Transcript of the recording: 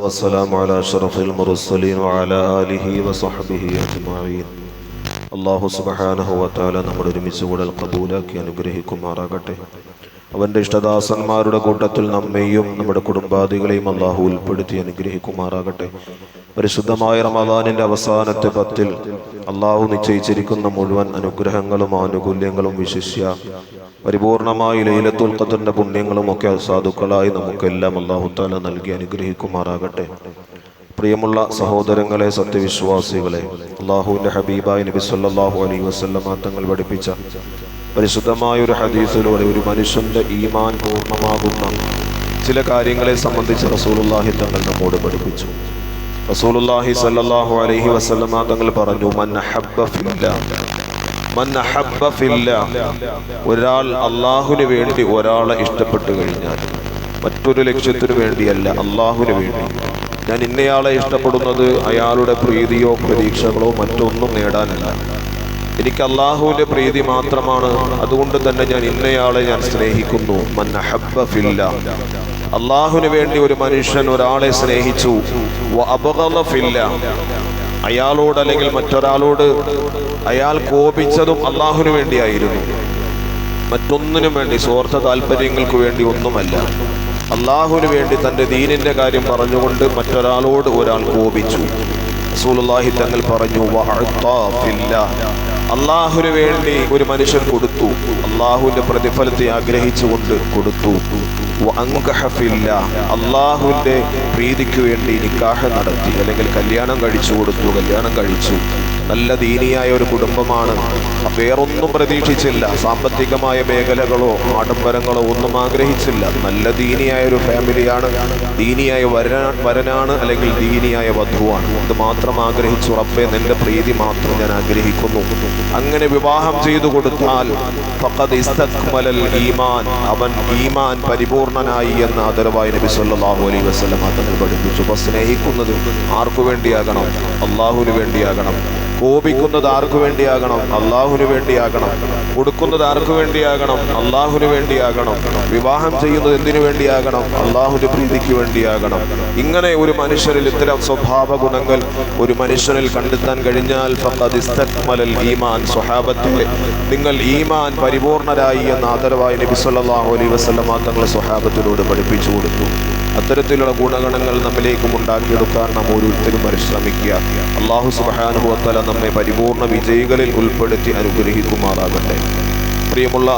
والسلام على أشرف المرسلين وعلى آله وصحبه أجمعين അള്ളാഹു സുബഹാനഹു വത്താല നമ്മൾ ഒരുമിച്ച് കൂടൽ കബൂലാക്കി അനുഗ്രഹിക്കുമാറാകട്ടെ അവന്റെ ഇഷ്ടദാസന്മാരുടെ കൂട്ടത്തിൽ നമ്മെയും നമ്മുടെ കുടുംബാദികളെയും അള്ളാഹു ഉൾപ്പെടുത്തി അനുഗ്രഹിക്കുമാറാകട്ടെ. പരിശുദ്ധമായ റമദാനിന്റെ അവസാനത്തെ പത്തിൽ അള്ളാഹു നിശ്ചയിച്ചിരിക്കുന്ന മുഴുവൻ അനുഗ്രഹങ്ങളും ആനുകൂല്യങ്ങളും വിശിഷ്യ പരിപൂർണമായ ലൈലത്തുൽ ഖദറിന്റെ പുണ്യങ്ങളും ഒക്കെ സാധുക്കളായി നമുക്കെല്ലാം അള്ളാഹു താല നൽകി അനുഗ്രഹിക്കുമാറാകട്ടെ. പ്രിയമുള്ള സഹോദരങ്ങളെ സത്യവിശ്വാസികളെ അള്ളാഹുവിന്റെ ഹബീബായി നബി സല്ലല്ലാഹു അലൈഹി വസല്ലമ തങ്ങൾ പഠിപ്പിച്ച പരിശുദ്ധമായ ഒരു ഹദീസിലൂടെ ഒരു മനുഷ്യന്റെ ഈമാൻ പൂർണമാകുന്ന ചില കാര്യങ്ങളെ സംബന്ധിച്ച് റസൂലുള്ളാഹി തങ്ങൾ നമ്മോട് പഠിപ്പിച്ചു. റസൂലുള്ളാഹി സല്ലല്ലാഹു അലൈഹി വസല്ലമ തങ്ങൾ പറഞ്ഞു ഒരാൾ അള്ളാഹുവിന് വേണ്ടി ഒരാളെ ഇഷ്ടപ്പെട്ടു കഴിഞ്ഞാൽ മറ്റൊരു ലക്ഷ്യത്തിനു വേണ്ടിയല്ല അള്ളാഹുവിന് വേണ്ടി. ഞാൻ ഇന്നയാളെ ഇഷ്ടപ്പെടുന്നത് അയാളുടെ പ്രീതിയോ പ്രതീക്ഷകളോ മറ്റൊന്നും നേടാനല്ല. എനിക്ക് അള്ളാഹുവിന്റെ പ്രീതി മാത്രമാണ്. അതുകൊണ്ട് തന്നെ ഞാൻ ഇന്നയാളെ ഞാൻ സ്നേഹിക്കുന്നു. ഫില്ലാ. അള്ളാഹുവിന് വേണ്ടി ഒരു മനുഷ്യൻ ഒരാളെ സ്നേഹിച്ചു. അയാളോട് അല്ലെങ്കിൽ മറ്റൊരാളോട് അയാൾ കോപിച്ചതും അള്ളാഹുവിന് വേണ്ടിയായിരുന്നു. മറ്റൊന്നിനും വേണ്ടി സ്വാർത്ഥ താല്പര്യങ്ങൾക്ക് വേണ്ടി ഒന്നുമല്ല. അള്ളാഹുവിന് വേണ്ടി തന്റെ ദീനിന്റെ കാര്യം പറഞ്ഞുകൊണ്ട് മറ്റൊരാളോട് ഒരാൾ കോപിച്ചു. റസൂലുള്ളാഹി തങ്ങൾ പറഞ്ഞു "വഅഅ്താ ഫില്ലാ." അള്ളാഹുവിന് വേണ്ടി ഒരു മനുഷ്യൻ കൊടുത്തു. അള്ളാഹുവിന്റെ പ്രതിഫലത്തെ ആഗ്രഹിച്ചുകൊണ്ട് കൊടുത്തു. അള്ളാഹുവിന്റെ പ്രീതിക്ക് വേണ്ടി നിക്കാഹ നടത്തി. അല്ലെങ്കിൽ കല്യാണം കഴിച്ചു കൊടുത്തു കല്യാണം കഴിച്ചു. നല്ല ദീനിയായ ഒരു കുടുംബമാണ്. വേറൊന്നും പ്രതീക്ഷിച്ചില്ല. സാമ്പത്തികമായ മേഖലകളോ ആഡംബരങ്ങളോ ഒന്നും ആഗ്രഹിച്ചില്ല. നല്ല ദീനിയായ ഒരു ഫാമിലിയാണ്. ദീനിയായ വരനാ വരനാണ് അല്ലെങ്കിൽ ദീനിയായ വധുവാണ്. അത് മാത്രം ആഗ്രഹിച്ചു ഉറപ്പേ നിന്റെ പ്രീതി മാത്രം ഞാൻ ആഗ്രഹിക്കുന്നു. അങ്ങനെ വിവാഹം ചെയ്തു കൊടുത്താൽ ഈമാൻ അവൻ ഈമാൻ പരിപൂർണനായി എന്ന ആദരവായി നബി സല്ലല്ലാഹു അലൈഹി വസല്ലം തങ്ങൾ പഠിപ്പിച്ചു. അപ്പൊ സ്നേഹിക്കുന്നത് ആർക്കു വേണ്ടിയാകണം? അള്ളാഹുവിന് വേണ്ടിയാകണം. കോപിക്കുന്നത് ആർക്കു വേണ്ടിയാകണം? അള്ളാഹുവിന് വേണ്ടിയാകണം. കൊടുക്കുന്നത് ആർക്കു വേണ്ടിയാകണം? അള്ളാഹുവിന് വേണ്ടിയാകണം. വിവാഹം ചെയ്യുന്നത് എന്തിനു വേണ്ടിയാകണം? അള്ളാഹുവിന്റെ പ്രീതിക്ക് വേണ്ടിയാകണം. ഇങ്ങനെ ഒരു മനുഷ്യരിൽ ഇത്തരം സ്വഭാവ ഗുണങ്ങൾ ഒരു മനുഷ്യനിൽ കണ്ടെത്താൻ കഴിഞ്ഞാൽ ഈമാൻ സ്വഹാബത്തെ നിങ്ങൾ ഈമാൻ പരിപൂർണരായി എന്ന ആദരവായി നബി സല്ലല്ലാഹു അലൈഹി വസല്ലമ തങ്ങൾ സ്വഹാബത്തിനോട് പഠിപ്പിച്ചു കൊടുത്തു. അത്തരത്തിലുള്ള ഗുണഗണങ്ങൾ നമ്മിലേക്കും ഉണ്ടാക്കിയെടുക്കാൻ നാം ഓരോരുത്തരും പരിശ്രമിക്കുക. അള്ളാഹു സുബ്ഹാനഹു വതആല നമ്മെ പരിപൂർണ വിജയികളിൽ ഉൾപ്പെടുത്തി അനുഗ്രഹിക്കുമാറാകട്ടെ. പ്രിയമുള്ള